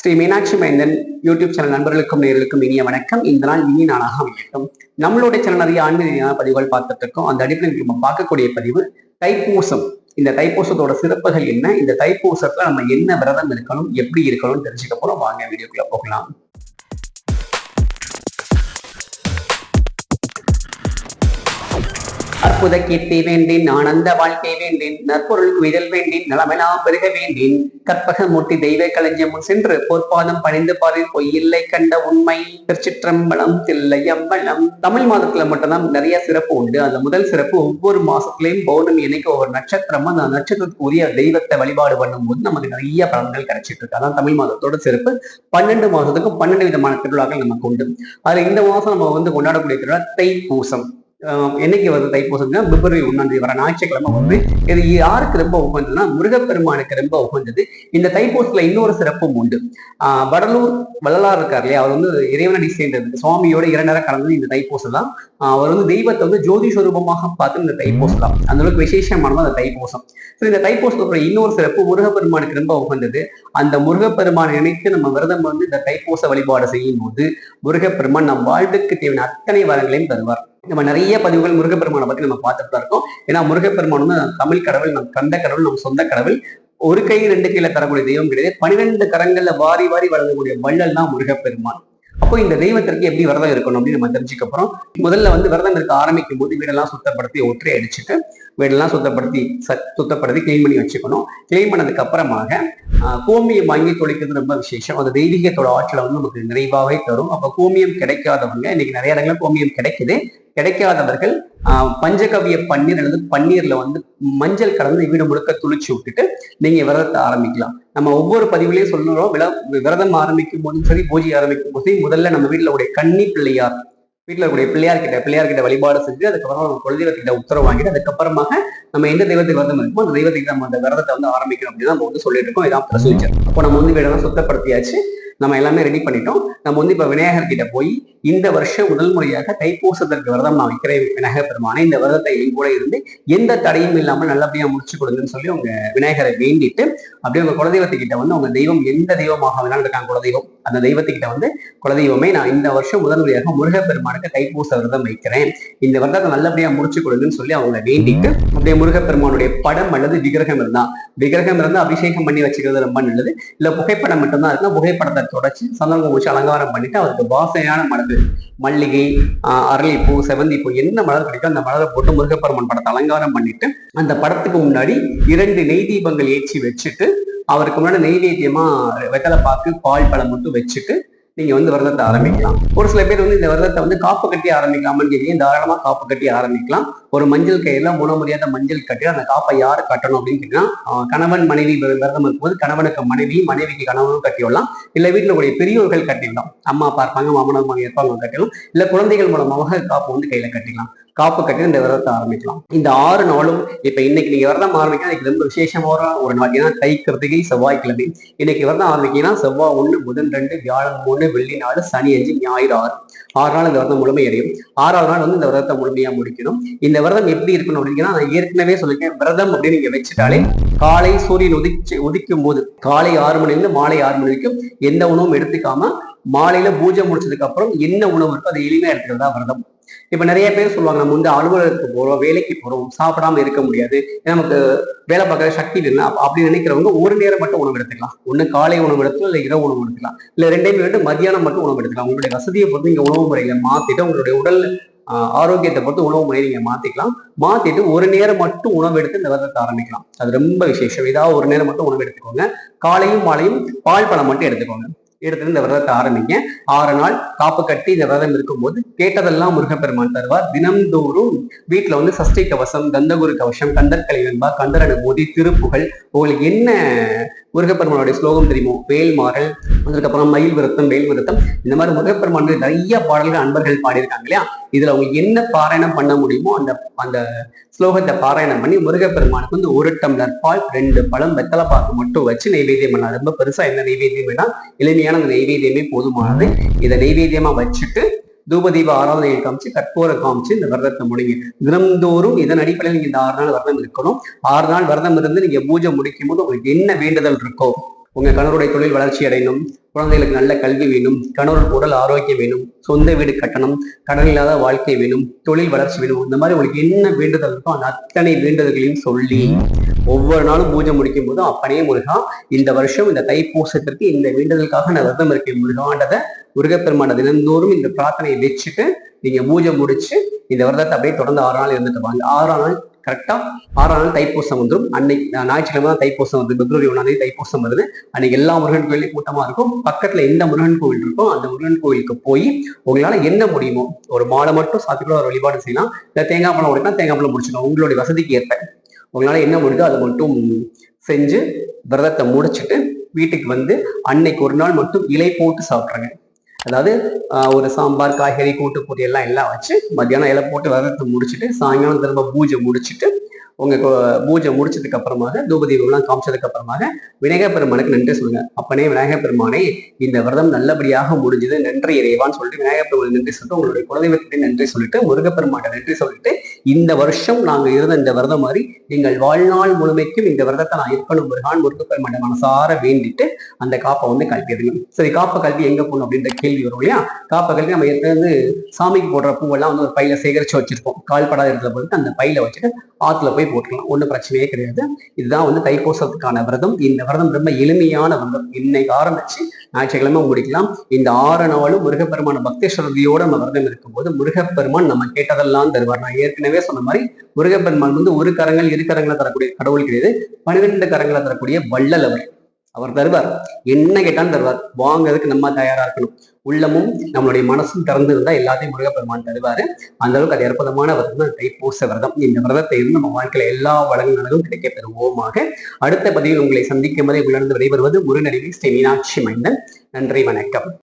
ஸ்ரீ மீனாட்சி மைந்தன் YouTube channel நண்பர்களுக்கும் நேர்களுக்கும் இனிய வணக்கம். இந்த நாள் இனி நாளாக அமையட்டும். நம்மளுடைய சேனல் நிறைய ஆன்மீக பதிவுகள் பார்த்துட்டு இருக்கோம். அந்த அடிப்படையில் நம்ம பார்க்கக்கூடிய பதிவு தைப்பூசம். இந்த தைப்பூசத்தோட சிறப்புகள் என்ன? இந்த தைப்பூசத்துல நம்ம என்ன விரதம் இருக்கணும்? எப்படி இருக்கணும்னு தெரிஞ்சுக்க போறோம். வாங்க வீடியோக்குள்ள போகலாம். அற்புத கீர்த்தி வேண்டேன் ஆனந்த வாழ்க்கை வேண்டேன் நற்பொருள் குவிதல் வேண்டேன் நலமெல்லாம் பெருக வேண்டேன். கற்பக மூர்த்தி தெய்வ களஞ்சியம் முன் சென்று போர்ப்பாதம் பணிந்து பாரில் பொய்யில்லை கண்ட உண்மை. திருச்சிற்றம்பலம் தில்லையம்பலம். தமிழ் மாதத்துல மட்டும்தான் நிறைய சிறப்பு உண்டு. அந்த முதல் சிறப்பு ஒவ்வொரு மாசத்துலயும் பௌர்ணமி அன்னைக்கு ஒவ்வொரு நட்சத்திரமும் அந்த நட்சத்திரத்துக்கு உரிய தெய்வத்தை வழிபாடு பண்ணும்போது நமக்கு நிறைய பலன்கள் கிடைச்சிட்டு இருக்கு. அதான் தமிழ் மாதத்தோட சிறப்பு. பன்னெண்டு மாசத்துக்கும் பன்னெண்டு விதமான திருவிழாக்கள் நமக்கு உண்டு. அதுல இந்த மாசம் நம்ம வந்து கொண்டாடக்கூடிய திருவிழா தை பூசம் என்னைக்கு வருது தைப்பூசம்னா பிப்ரவரி ஒண்ணாம் தேதி வர ஞாயிற்றுக்கிழமை வந்து. இது யாருக்கு ரொம்ப உகந்ததுன்னா முருகப்பெருமானுக்கு ரொம்ப உகந்தது. இந்த தைப்பூசத்துல இன்னொரு சிறப்பும் உண்டு. ஆஹ் வடலூர் வள்ளலார் இருக்கார் இல்லையா? அவர் வந்து இறைவனடி சேர்ந்தது சுவாமியோட இரண்டரை கலந்தது இந்த தைப்பூசம் தான் அவர் வந்து தெய்வத்தை வந்து ஜோதி ஸ்வரூபமாக பார்த்து இந்த தைப்பூசம் தான் அந்த அளவுக்கு விசேஷமானது அந்த தைப்பூசம். ஸோ இந்த தைப்பூசத்தோட இன்னொரு சிறப்பு முருகப்பெருமானுக்கு ரொம்ப உகந்தது. அந்த முருகப்பெருமானை நினைத்து நம்ம விரதம் வந்து இந்த தைப்பூச வழிபாடு செய்யும் போது முருகப்பெருமான் நம் வாழ்வுக்கு தேவையான அத்தனை வரங்களையும் தருவார். நம்ம நிறைய பதிவுகள் முருகப்பெருமானை பத்தி நம்ம பார்த்துட்டு தான் இருக்கோம். ஏன்னா முருகப்பெருமான் தமிழ் கடவுள் நம் கந்த கடவுள் நம் சொந்த கடவுள். ஒரு கை ரெண்டு கையில தரக்கூடிய தெய்வம் கிடையாது. பனிரெண்டு கரங்கள்ல வாரி வாரி வளரக்கூடிய வள்ளல் தான் முருகப்பெருமான். அப்போ இந்த தெய்வத்திற்கு எப்படி விரதம் இருக்கணும் அப்படின்னு நம்ம தெரிஞ்சுக்க போறோம். முதல்ல வந்து விரதம் இருக்க ஆரம்பிக்கும் போது வீடெல்லாம் சுத்தப்படுத்தி ஒற்றை அடிச்சுட்டு வீடெல்லாம் சுத்தப்படுத்தி ச- சுத்தப்படுத்தி கிளீன் பண்ணி வச்சுக்கணும். கிளீன் பண்ணதுக்கு அப்புறமாக கோமியம் வாங்கி தொழிக்கிறது ரொம்ப விசேஷம். அந்த தெய்வீகத்தோட ஆற்றலை வந்து நமக்கு நிறைவாவே தரும். அப்ப கோமியம் கிடைக்காதவங்க இன்னைக்கு நிறைய இடங்களில் கோமியம் கிடைக்குது. கிடைக்காதவர்கள் ஆஹ், பஞ்சகவிய பன்னீர் அல்லது பன்னீர்ல வந்து மஞ்சள் கலந்து வீடு முழுக்க துளிச்சு விட்டுட்டு நீங்க விரதத்தை ஆரம்பிக்கலாம். நம்ம ஒவ்வொரு பதிவுலையும் சொல்லுறோம் விர- விரதம் ஆரம்பிக்கும் போதும் சரி பூஜை ஆரம்பிக்கும் போதும் முதல்ல நம்ம வீட்டில் உடைய கன்னி பிள்ளையார் வீட்டில் இருக்கக்கூடிய பிள்ளையார் கிட்ட பிள்ளையார் கிட்ட வழிபாடு செஞ்சு அதுக்கப்புறம் நம்ம குலதெய்வத்திட்ட உத்தரவு வாங்கிட்டு அதுக்கப்புறமாக நம்ம எந்த தெய்வத்துக்கு விரதம் இருக்கோ அந்த தெய்வத்துக்கு நம்ம அந்த விரதத்தை வந்து ஆரம்பிக்கணும் அப்படின்னு நம்ம வந்து சொல்லிட்டு இருக்கோம். இதான் ப்ரொசீஜர் அப்போ நம்ம வந்து வீடெல்லாம் சுத்தப்படுத்தியாச்சு. நம்ம எல்லாமே ரெடி பண்ணிட்டோம். நம்ம வந்து இப்ப விநாயகர் கிட்ட போய் இந்த வருஷம் முதல் முறையாக தைப்பூசத்திற்கு விரதம் நான் வைக்கிறேன் விநாயகர் பெருமானை இந்த விரதத்தை என் கூட இருந்து எந்த தடையும் இல்லாமல் நல்லபடியா முடிச்சு கொடுங்கன்னு சொல்லி உங்க விநாயகரை வேண்டிட்டு அப்படியே உங்க குலதெய்வத்துக்கிட்ட வந்து உங்க தெய்வம் எந்த தெய்வமாக வேணாலும் இருக்காங்க குலதெய்வம். அந்த தெய்வத்துக்கிட்ட வந்து குலதெய்வமே நான் இந்த வருஷம் முதல் முறையாக முருகப்பெருமானுக்கு தைப்பூச விரதம் வைக்கிறேன். இந்த விரதத்தை நல்லபடியா முடிச்சு கொடுங்கன்னு சொல்லி அவங்க வேண்டிட்டு அப்படியே முருகப்பெருமானுடைய படம் அல்லது விக்கிரகம் இருந்தா விக்கிரகம் இருந்தா அபிஷேகம் பண்ணி வச்சுக்கிறது ரொம்ப நல்லது. இல்ல புகைப்படம் மட்டும்தான் இருக்குன்னா புகைப்படத்தை தொடச்சி சந்தனம் வச்சு அலங்காரம் பண்ணிட்டு அவருக்கு வாசனையான மலர் மல்லிகை ஆஹ் அரளிப்பூ செவந்திப்பூ என்ன மலர் கிடைக்கும் அந்த மலரை போட்டு முருகப்பெருமான் படத்தை அலங்காரம் பண்ணிட்டு அந்த படத்துக்கு முன்னாடி இரண்டு நெய் தீபங்கள் ஏற்றி வச்சுட்டு அவருக்கு முன்னாடி நெய்வேத்தியமா வெத்தலை பாக்கு பால் பழம் மட்டும் வச்சுட்டு நீங்க வந்து விரதத்தை ஆரம்பிக்கலாம். ஒரு சில பேர் வந்து இந்த விரதத்தை வந்து காப்பு கட்டி ஆரம்பிக்கலாமான்னு கேட்டீங்க. தாராளமா காப்பு கட்டி ஆரம்பிக்கலாம். ஒரு மஞ்சள் கையில முன முடியாத மஞ்சள் கட்டி அந்த காப்பை யாரு கட்டணும் அப்படின்னு கேட்டீங்கன்னா ஆஹ் கணவன் மனைவி விரதம் இருக்கும்போது கணவனுக்கு மனைவி மனைவிக்கு கணவனும் கட்டி விடலாம். இல்ல வீட்டில் கூடிய பெரியவர்கள் கட்டிடலாம் அம்மா அப்பா இருப்பாங்க மாமனார் இருப்பாங்க கட்டிடலாம் இல்ல குழந்தைகள் மூலமாக காப்பு வந்து கையில கட்டிக்கலாம். காப்பு கட்டி இந்த விரதத்தை ஆரம்பிக்கலாம். இந்த ஆறு நாளும் இப்ப இன்னைக்கு நீங்க விரதம் ஆரம்பிக்கலாம் இன்னைக்கு ரொம்ப விசேஷமான ஒரு நாள். ஏன்னா தை கிருத்திகை செவ்வாய்க்கிழமை. இன்னைக்கு விரதம் ஆரம்பிக்கீங்கன்னா செவ்வாய் ஒண்ணு புதன் ரெண்டு வியாழன் மூணு வெள்ளி நாலு சனி அஞ்சு ஞாயிறு ஆறு. ஆறு நாள் இந்த விரதம் முழுமையடையும் ஆறாவது நாள் வந்து இந்த விரதத்தை முழுமையா முடிக்கணும். இந்த விரதம் எப்படி இருக்கணும் அப்படின்னா நான் ஏற்கனவே சொல்லிருக்கேன் விரதம் அப்படின்னு நீங்க வச்சுட்டாலே காலை சூரியன் உதிச்சு உதிக்கும் போது காலை ஆறு மணிலிருந்து மாலை ஆறு மணி வரைக்கும் எந்த உணவும் எடுத்துக்காம மாலையில பூஜை முடிச்சதுக்கு அப்புறம் என்ன உணவு இருக்கோ அதை எளிமையா எடுத்துக்கிறதா விரதம். இப்ப நிறைய பேர் சொல்லுவாங்க நம்ம வந்து அலுவலகத்துக்கு போறோம் வேலைக்கு போறோம் சாப்பிடாம இருக்க முடியாது நமக்கு வேலை பார்க்குற சக்தி இல்லை அப்படி நினைக்கிறவங்க ஒரு நேரம் மட்டும் உணவு எடுத்துக்கலாம். ஒண்ணு காலை உணவு எடுத்துக்கலாம் இல்ல இரவு உணவு எடுத்துக்கலாம். இல்ல ரெண்டையுமே வந்து மதியானம் மட்டும் உணவு எடுத்துக்கலாம். உங்களுடைய வசதியை பொறுத்து நீங்க உணவு முறைகளை மாத்திட்டு உங்களுடைய உடல் ஆஹ், ஆரோக்கியத்தை பொறுத்து உணவு முறையை நீங்க மாத்திக்கலாம். மாத்திட்டு ஒரு நேரம் மட்டும் உணவு எடுத்து இந்த விரதத்தை ஆரம்பிக்கலாம். அது ரொம்ப விசேஷம். ஏதாவது ஒரு நேரம் மட்டும் உணவு எடுத்துக்கோங்க. காலையும் மாலையும் பால் பழம் மட்டும் எடுத்துக்கோங்க. இடத்துல இந்த விரதத்தை ஆரம்பிங்க. ஆறு நாள் காப்பு கட்டி இந்த விரதம் இருக்கும்போது கேட்டதெல்லாம் முருகப்பெருமான் தருவார். தினம்தோறும் வீட்டுல வந்து சஷ்டி கவசம் கந்தகுரு கவசம் கந்தற்கலை வெண்பா கந்தரனு மோதி திருப்புகள் உங்களுக்கு என்ன முருகப்பெருமானுடைய ஸ்லோகம் தெரியுமோ? வேல்மாறல் அதுக்கப்புறம் மயில் விருத்தம் வேல் விருத்தம். இந்த மாதிரி முருகப்பெருமானுடைய நிறைய பாடல்கள் அன்பர்கள் பாடியிருக்காங்க இல்லையா? இதுல அவங்க என்ன பாராயணம் பண்ண முடியுமோ அந்த அந்த ஸ்லோகத்தை பாராயணம் பண்ணி முருகப்பெருமானுக்கு வந்து ஒரு டம்ளர் பால் ரெண்டு பழம் வெத்தலை பாக்கு மட்டும் வச்சு நைவேத்தியம் பண்ணலாம் ரொம்ப பெருசா என்ன நைவேத்தியம் வேணா எளிமையான அந்த நைவேத்தியமே போதுமானது. இதை நைவேத்தியமா வச்சுட்டு தூபதீப ஆராதனையை காமிச்சு கற்பூர காமிச்சு இந்த விரதத்தை முடிங்க. தினம்தோறும் இதன் அடிப்படையில் நீங்க இந்த ஆறு நாள் விரதம் இருக்கணும். ஆறு நாள் விரதம் இருந்து நீங்க பூஜை முடிக்கும் போது உங்களுக்கு என்ன வேண்டுதல் இருக்கோ உங்க கணவருடைய தொழில் வளர்ச்சி அடையணும். குழந்தைகளுக்கு நல்ல கல்வி வேணும் கணவர் உடல் ஆரோக்கியம் வேணும் சொந்த வீடு கட்டணம் கடன் இல்லாத வாழ்க்கை வேணும் தொழில் வளர்ச்சி வேணும் இந்த மாதிரி உங்களுக்கு என்ன வேண்டுதல் இருக்கோ அந்த அத்தனை வேண்டுதல்களையும் சொல்லி ஒவ்வொரு நாளும் பூஜை முடிக்கும் போதும் அப்பனே முருகா இந்த வருஷம் இந்த தைப்பூசத்திற்கு இந்த வேண்டுதலுக்காக நான் விரதம் இருக்கேன் முருகான்றத முருகப்பெருமான தினந்தோறும் இந்த பிரார்த்தனையை வச்சுட்டு நீங்க பூஜை முடிச்சு இந்த விரதத்தை அப்படியே தொடர்ந்து ஆறு நாள் இருந்துட்டு வாங்க. ஆறு நாள் கரெக்டா ஆறாம் நாள் தைப்பூசம் வந்துடும் அன்னைக்கு ஞாயிற்றுக்கிழமை தான் தைப்பூசம் வந்து பிப்ரவரி ஒன்றாம் தேதி தைப்பூசம் வருது. அன்னைக்கு எல்லா முருகன் கோயிலையும் கூட்டமா இருக்கும். பக்கத்துல எந்த முருகன் கோவில் இருக்கோ அந்த முருகன் கோயிலுக்கு போய் உங்களால என்ன முடியுமோ ஒரு மாலை மட்டும் சாத்திக்கூட ஒரு வழிபாடு செய்யலாம். இல்ல தேங்காய் பழம் உடைக்கலாம் தேங்காய் பழம் முடிச்சுக்கலாம். உங்களுடைய வசதிக்கு ஏற்ப. உங்களால என்ன முடியுதோ அதை மட்டும் செஞ்சு விரதத்தை முடிச்சுட்டு வீட்டுக்கு வந்து அன்னைக்கு ஒரு நாள் மட்டும் இலை போட்டு சாப்பிட்றேங்க அதாவது ஒரு சாம்பார் காய்கறி கூட்டு பொரியல் எல்லாம் வச்சு மத்தியானம் இலை போட்டு விரதத்தை முடிச்சிட்டு சாயங்காலம் திரும்ப பூஜை முடிச்சிட்டு உங்க பூஜை முடிச்சதுக்கு அப்புறமாக தூபதீபம்லாம் காமிச்சதுக்கு அப்புறமாக விநாயகர் பெருமானுக்கு நன்றி சொல்லுங்க. அப்பனே விநாயகர் பெருமானை இந்த விரதம் நல்லபடியாக முடிஞ்சது நன்றி இறைவான்னு சொல்லிட்டு விநாயகர் பெருமான் நன்றி சொல்லிட்டு உங்களுடைய குலதெய்வத்துக்கு நன்றி சொல்லிட்டு முருகப்பெருமாட்ட நன்றி சொல்லிட்டு இந்த வருஷம் நாங்க இருந்த இந்த விரதம் மாதிரி எங்கள் வாழ்நாள் முழுமைக்கும் இந்த விரதத்தை நான் இருக்கணும் முருகான் முருகப்பெருமாட்ட மனசார வேண்டிட்டு அந்த காப்பை வந்து கழட்டிடுங்க சரி காப்பை கல்வி எங்க போகணும் அப்படின்ற கேள்வி வரும் இல்லையா? காப்பை கல்வி நம்ம ஏற்கனவே சாமிக்கு போடுற பூவெல்லாம் வந்து ஒரு பையில சேகரிச்சு வச்சிருப்போம். கால்படாத இடத்துல போட்டு அந்த பையில வச்சுட்டு ஆத்துல போய் போட்டுக்கலாம் ஒன்றும் பிரச்சனையே கிடையாது. இதுதான் வந்து தைப்பூசத்துக்கான விரதம். இந்த விரதம் ரொம்ப எளிமையான விரதம். இன்னைக்கு ஆரம்பிச்சு ஞாயிற்றுக்கிழமை முடிக்கலாம். இந்த ஆறு நாளும் முருகப்பெருமான பக்தி ஸ்ரத்தையோட நம்ம விரதம் இருக்கும்போது முருகப்பெருமான் நம்ம கேட்டதெல்லாம் தருவார். நான் ஏற்கனவே சொன்ன மாதிரி முருகப்பெருமான் வந்து ஒரு கரங்கள் இரு கரங்களை தரக்கூடிய கடவுள் கிடையாது. பன்னிரெண்டு கரங்களை தரக்கூடிய வள்ளல் அவர். அவர் தருவார். என்ன கேட்டாலும் தருவார். வாங்குறதுக்கு நம்ம தயாரா இருக்கணும். உள்ளமும் நம்மளுடைய மனசும் திறந்து இருந்தா எல்லாத்தையும் முருகப்பெருமான் தருவாரு. அந்த அளவுக்கு அது அற்புதமான விரதம் தான். தைப்பூச விரதம். இந்த விரதத்தை இருந்து நம்ம வாழ்க்கையில எல்லா வளங்களும் கிடைக்க பெறுவோமாக அடுத்த பதிவில் உங்களை சந்திக்கும் வரை உங்களிடம் விடைபெறுவது முருகனடிவி ஸ்ரீ மீனாட்சி மைந்தன். நன்றி வணக்கம்.